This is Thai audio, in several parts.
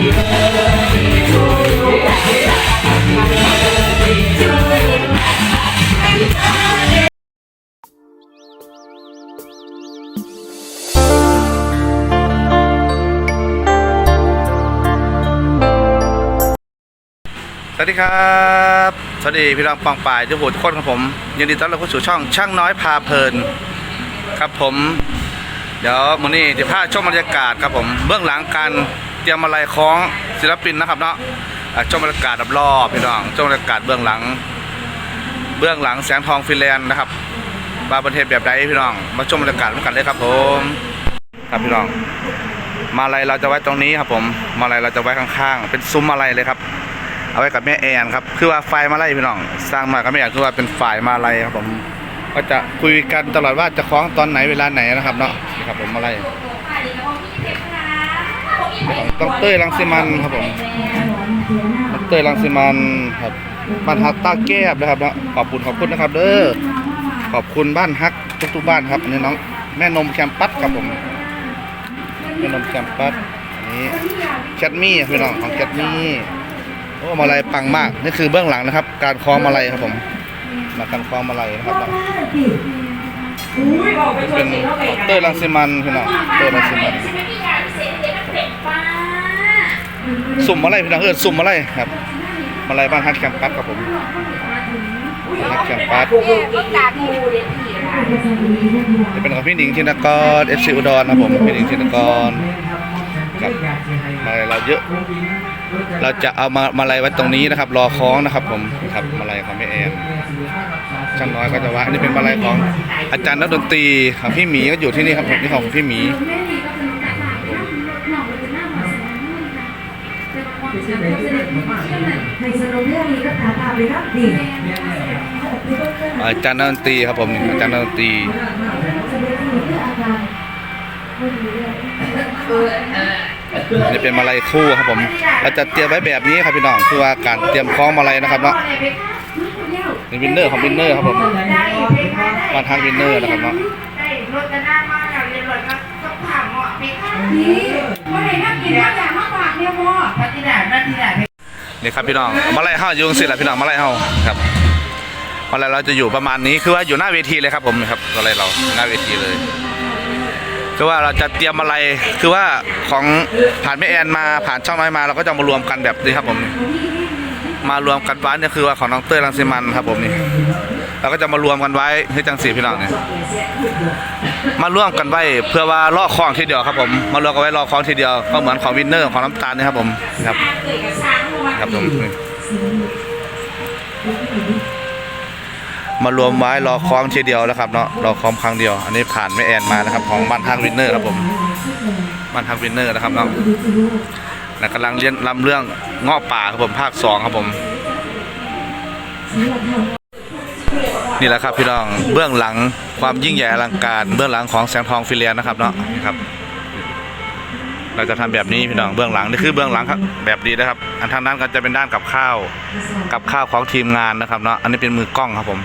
สวัสดีครับ สวัสดีพี่น้องปองป่ายทุกผู้ทุกคนครับผมยินดีต้อนรับเข้าสู่ช่องช่างน้อยพาเพลินครับผม เดี๋ยวมื้อนี้จะพาชมบรรยากาศครับผม เบื้องหลังการ เตรียมอะไรของศิลปินนะครับเนาะอะชมบรรยากาศรอบๆพี่น้องชมบรรยากาศเบื้องหลัง เบื้องหลังแสงทองฟินแลนด์นะครับบาประเทศแบบใดพี่น้อง มาชมบรรยากาศร่วมกันเลยครับผม ครับพี่น้อง มาลัยเราจะไว้ตรงนี้ครับผม มาลัยเราจะไว้ข้างๆ เป็นซุ้มมาลัยเลยครับ เอาไว้กับแม่แอนครับ คือว่าไฟมาลัยพี่น้อง สร้างมากับแม่แอนคือว่าเป็นฝ่ายมาลัยครับผม ก็จะคุยกันตลอดว่าจะคล้องตอนไหนเวลาไหนนะครับเนาะ ครับผมมาลัย ของต้องเต้ยรังสิมันครับผมต้องเต้ยรังสิมันครับบ้านฮักตาแก้บนะครับเนาะขอบคุณขอบคุณนะครับ เด้อขอบคุณบ้านฮักทุกๆบ้านครับอันนี้น้องแม่นมแคมปัสครับผมแม่นมแคมปัสอันนี้แคทมี่พี่น้องของแคทมี่โอ้มาลัยปังมากนี่คือเบื้องหลังนะครับ การคล้องมาลัยครับผม มาการคล้องมาลัยนะครับเนาะเป็นเต้ยรังสิมันพี่น้องเต้ยรังสิมัน สุ่มมาลัยพี่น้องเออสุ่มมาลัยครับมาลัยบ้านฮักแคมปัสครับผมฮักแคมปัสก็กาดูเด็ดผีค่ะจะเป็นของพี่หนิงชินกรเอฟซีอุดรนะครับผมพี่หนิงชินกรครับมาลัยเราเยอะ เราจะเอามามาลัยไว้ตรงนี้นะครับ รอคล้องนะครับ ผมครับมาลัยของแม่แอนช่างน้อยก็จะว่าอันนี้เป็นมาลัยของอาจารย์นักดนตรีของพี่หมีก็อยู่ที่นี่ครับผมนี่ของพี่หมี อาจารย์นักดนตรีครับผมอาจารย์นักดนตรีนนี้เป็นมาลัยคู่ครับผมเราจะเตรียมไว้แบบนี้ครับพี่น้องคือว่าการเตรียมคล้องมาลัยนะครับเนาะนี่วินเนอร์ของวินเนอร์ครับผมบ้าทางวินเนอร์นะครับเนาะได้รถกันหน้ามากกับเรียนรถก็ต้องผ่านเหมาะไปค่ะนี่ว่าไหนนั่งกินข้าวอย่างมากกว่าเนี่ยมอ นี่ครับพี่น้องมาลัยเฮาอยู่ตรงสิแหละพี่น้องมาลัยเฮาครับมาลัยเราจะอยู่ประมาณนี้คือว่าอยู่หน้าเวทีเลยครับผมครับมาลัยเราหน้าเวทีเลย คือว่าเราจะเตรียมอะไรคือว่าของผ่านแม่แอนมาผ่านช่องน้อยมาเราก็จะมารวมกันแบบนี้ครับผมมารวมกันไว้เนี่ยคือว่าของน้องเต้ยรังสิมันครับผมนี่เราก็จะมารวมกันไว้ให้จังสีพี่น้องเนี่ยมาร่วมกันไว้เพื่อว่าล่อคลองทีเดียวครับผมมารวมกันไว้ล่อคลองทีเดียวก็เหมือนของวินเนอร์ของน้ำตาลนี่ครับผมครับ เกิดกับช้างวัวครับผมนี่มารวมไว้รอคล้องทีเดียวแล้วครับเนาะรอคล้องครั้งเดียว อันนี้ผ่านไม่แอนมานะครับ ของบ้านทางวินเนอร์ครับผมบ้านทางวินเนอร์นะครับเนาะและกำลังเรียนลำเรื่องเงาะป่าครับผมภาคสองครับผม นี่แหละครับพี่น้องเบื้องหลังความยิ่งใหญ่อลังการ เบื้องหลังของแสงทองฟิเลียนนะครับเนาะนี่ครับ เราจะทำแบบนี้พี่น้องเบื้องหลังนี่คือเบื้องหลังครับแบบนี้นะครับ อันทางนั้นก็จะเป็นด้านกับข้าวกับข้าวของทีมงานนะครับเนาะอันนี้เป็นมือกล้องครับผม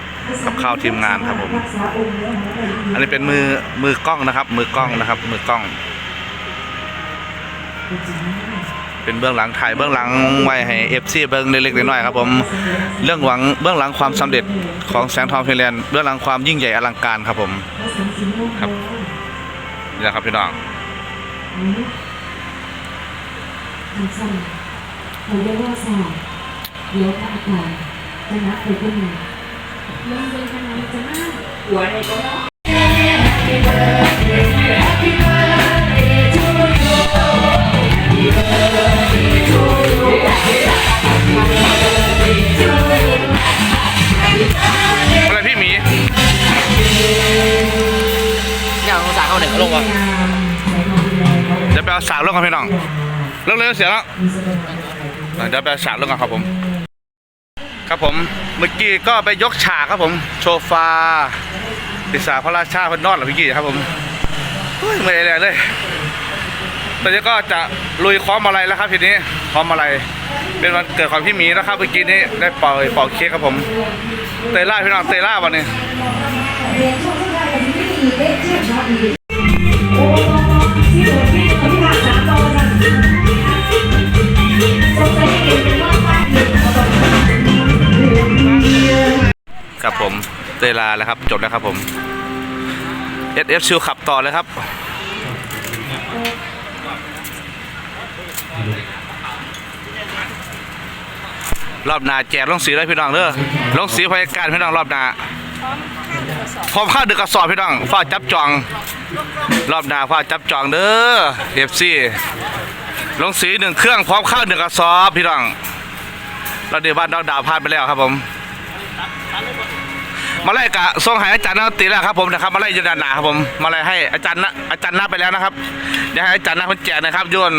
กับข้าวทีมงานครับผมอันนี้เป็นมือมือกล้องนะครับ มือกล้องนะครับ มือกล้อง เป็นเบื้องหลังถ่ายเบื้องหลังไว้ให้เอฟซีเบื้องเล็กๆน้อยๆครับผมเรื่องหวังเบื้องหลังความสำเร็จของแสงทองฟินแลนเบื้องหลังความยิ่งใหญ่อลังการครับผมครับนี่แหละครับพี่น้อง สั่งเขาเรียกว่าสอบเดี๋ยวพระอาจารย์จะนับไปก็มีลงเป็นคะแนนจะมากหัวในก็อะไรพี่หมีอย่างสาเขาเนี่ยเขาลงวะเดี๋ยวไปเอาสากลงกันพี่น้อง เรื่องเร็วเสียแล้วเดี๋ยวไปเอาสากลงกันครับผม ครับผมเมื่อกี้ก็ไปยกฉากครับผม โชฟาติสาพระราชาพนนอดเหรอพี่กี้ครับผมเฮ้ยไม่ได้เลยตอนนี้ก็จะลุยคล้องมาลัยแล้วครับทีนี้คล้องมาลัยเป็นวันเกิดของพี่หมีนะครับเมื่อกี้นี้ได้เป่าเป่าเค้กครับผม เตยล่าพี่น้องเตยล่าวันนี้ เวลาแล้วครับ จบแล้วครับผม SF ชิวขับต่อเลยครับรอบหนาแจกลงสีได้พี่น้องเด้อลงสีพยาการพี่น้องรอบหนาพร้อมข้าวดึกกระสอบพี่น้องฝ้าจับจอง รอบหนาฝ้าจับจองเด้อเอฟซีลงสีหนึ่งเครื่องพร้อมข้าวหนึ่งกระสอบพี่น้องเราเดี๋ยวบ้านดาวดาวพลาดไปแล้วครับผม มาไล่กะทรงใหายอาจารย์นักดนตรีแล้วครับผมนะครับมาไล่ยืนดานหนาครับผมมาไล่ให้อาจารย์นะอาจารย์นับไปแล้วนะครับเดี๋ยวให้อาจารย์นับคนแจกนะครับโยน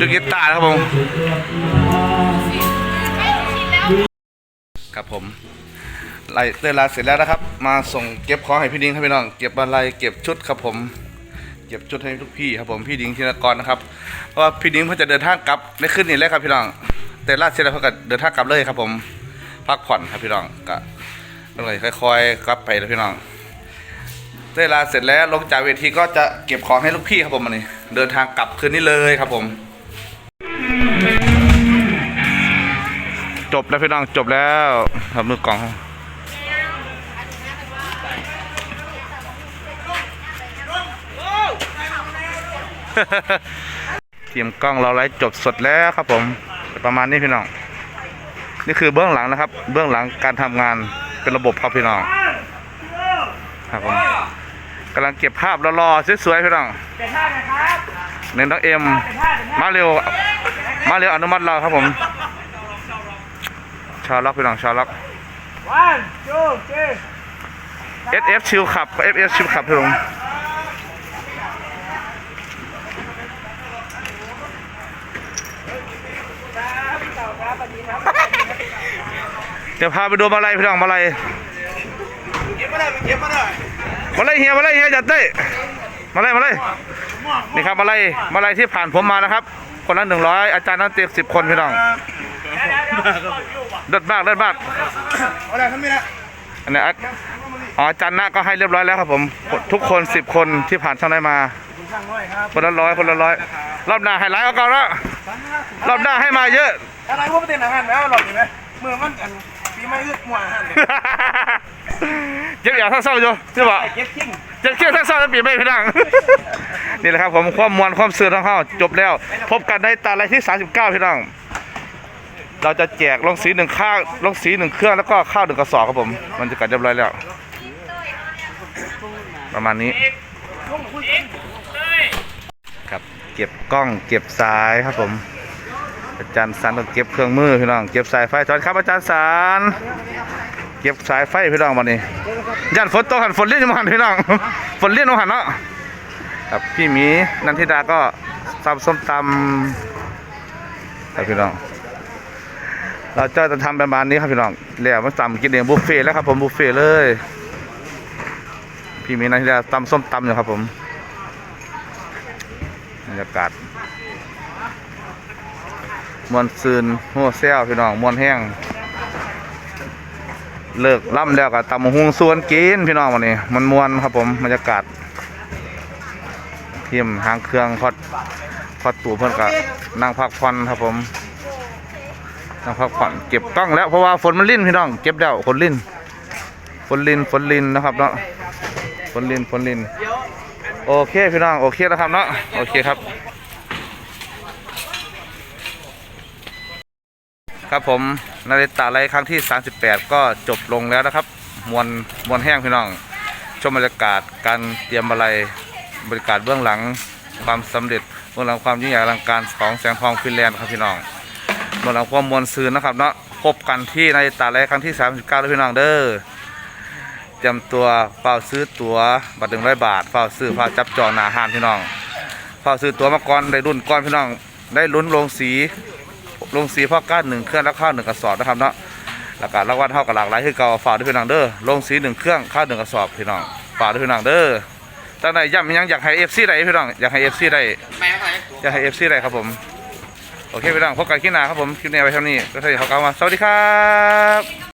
ดูกีตาร์ครับผมครับผมไล่เวลาเสร็จแล้วนะครับ มาส่งเก็บของให้พี่ดิ้งครับพี่น้อง เก็บอะไรเก็บชุดครับผมเก็บชุดให้ทุกพี่ครับผมพี่ดิ้งธินกรนะครับเพราะว่าพี่ดิ้งเพิ่งจะเดินทางกลับได้ขึ้นนี่เลยครับพี่น้อง แต่ลาดเสร็จแล้วเพิ่งเดินทางกลับเลยครับผม พักผ่อนครับพี่น้องก็ต้องเลยค่อยๆกลับไปนะพี่น้องเวลาเสร็จแล้วลงจากเวทีก็จะเก็บของให้ลูกพี่ครับผมมันนี่เดินทางกลับคืนนี้เลยครับผม จบแล้วพี่น้องจบแล้วทำมือกล่องทีมกล้องเราไลฟ์จบสดแล้วครับผม ประมาณนี้พี่น้อง นี่คือเบื้องหลังนะครับ เบื้องหลังการทำงานเป็นระบบครับพี่น้องครับผมกำลังเก็บภาพรอๆสวยๆพี่น้องเน้นน้องเอ็มมาเร็วมาเร็วอนุมัติเราครับผมชาวล็อกพี่น้องชาวล็อกวันจูจี SF ชิลขับ FF ชิลขับพี่น้อง ดี๋ยวพาไปดูมาลัยพี่น้องมาลัยมาเก็บมาได้มาลัยเฮียมาลัยเฮียจัดเต้มาลัยมาลัยนี่ครับมาลัยมาลัยที่ผ่านผมมานะครับ คนละหนึ่งร้อยอาจารย์นักเตะสิบคนพี่น้องเลิศมากเลิศมากอาได้ทำไมล่ะอันนี้อ๋ออาจารย์นะก็ให้เรียบร้อยแล้วครับผม ทุกคนสิบคนที่ผ่านช่างได้มาคนละร้อยคนละร้อยรอบหน้าให้หลายเอาก่อนละรอบหน้าให้มาเยอะอะไรพวกประเด็นอาหารแล้วหลอกเห็นไหมเมือมันอัน ปีไม่อึดมัวอาหารเลยเจ็บอย่างท่าเศร้าอยู่ใช่ปะเก็บทิ้งเจ็บเขี้ยวท่าเศร้าแล้วปีไม่พี่นังนี่แหละครับผมความมวลความซื่อทั้งเข้าจบแล้ว พบกันในตาอะไรที่ 39 พี่น้องเราจะแจกลงสีหนึ่งข้าวลงสีหนึ่งเครื่องแล้วก็ข้าวหนึ่งกระสอบครับผม มันจะกัดเรียบร้อยแล้ว ประมาณนี้ครับเก็บกล้องเก็บสายครับผม อาจารย์สันก็เก็บเครื่องมือพี่น้องเก็บสายไฟสวัสดีครับอาจารย์สันเก็บสายไฟพี่น้องมานี่ยันฝนตกหันฝนเล่นมาหันพี่น้องฝนเล่นมาหันเนาะครับพี่หมีนันทิดาก็ตำส้มตำครับพี่น้อง เราจะทำประมาณนี้ครับพี่น้องแล้วมาตำกินเองบุฟเฟ่ต์แล้วครับผมบุฟเฟ่ต์เลย พี่หมีนันทิดาตำส้มตำอยู่ครับผมบรรยากาศ มวนซืนหัวเซลพี่น้องมวนแห้งเลิกล่ำแล้วก็ตำหุงส่วนกินพี่น้องวันนี้ มันมวนครับผมบรรยากาศทีมหางเครื่องพอดพอดตู่เพื่อนก็นั่งพักผ่อนครับผมนั่งพักผ่อนเก็บกล้องแล้วเพราะว่าฝนมันลิ่นพี่น้อง เก็บแล้วฝนลิ่นฝนลิ่นฝนลิ่นนะครับเนาะฝนลิ่นฝนลิ่นโอเคพี่น้องโอเคแล้วครับเนาะโอเคครับ ครับผมนาฬิตาไลครั้งที่ 38 ก็จบลงแล้วนะครับ มวลมวลแห้งพี่น้อง ชมบรรยากาศการเตรียมอะไรบรรยากาศเบื้องหลังความสำเร็จเบื้องหลังความยิ่งใหญ่อลังการของแสงทองฟินแลนด์ครับพี่น้องเบื้องหลังความมวลซืนนะครับเนาะพบกันที่นาฬิตาไลครั้งที่ 39ด้วพี่น้องเด้อเตรียมตัวเฝ้าซื้อตั๋วบัตรหนึ่งร้อยบาทเฝ้าซื้อเฝ้าจับจองหนาหานพี่น้องเฝ้าซื้อตั๋วมาก่อนได้รุ่นก่อนพี่น้องได้ลุ้นลงสี ลงสีพ่อก้านหนึ่งเครื่องแล้วข้าวหนึ่งกระสอบนะครับเนาะแล้วก็รางวัลเท่ากับหลากหลายคือเก่าฝากด้วยพี่น้องเด้อลงสีหนึ่งเครื่องข้าวหนึ่งกระสอบพี่น้องฝากด้วยพี่น้องเด้อตั้งแต่ย้ำยังอยากให้เอฟซีได้พี่น้องอยากให้เอฟซีได้แม่งอะไรอยากให้เอฟซีได้ครับผมโอเคพี่น้องพบกันคลิปหน้าครับผมคลิปนี้ไว้เท่านี้ก็เท่านี้เขากล่าวมาสวัสดีครับ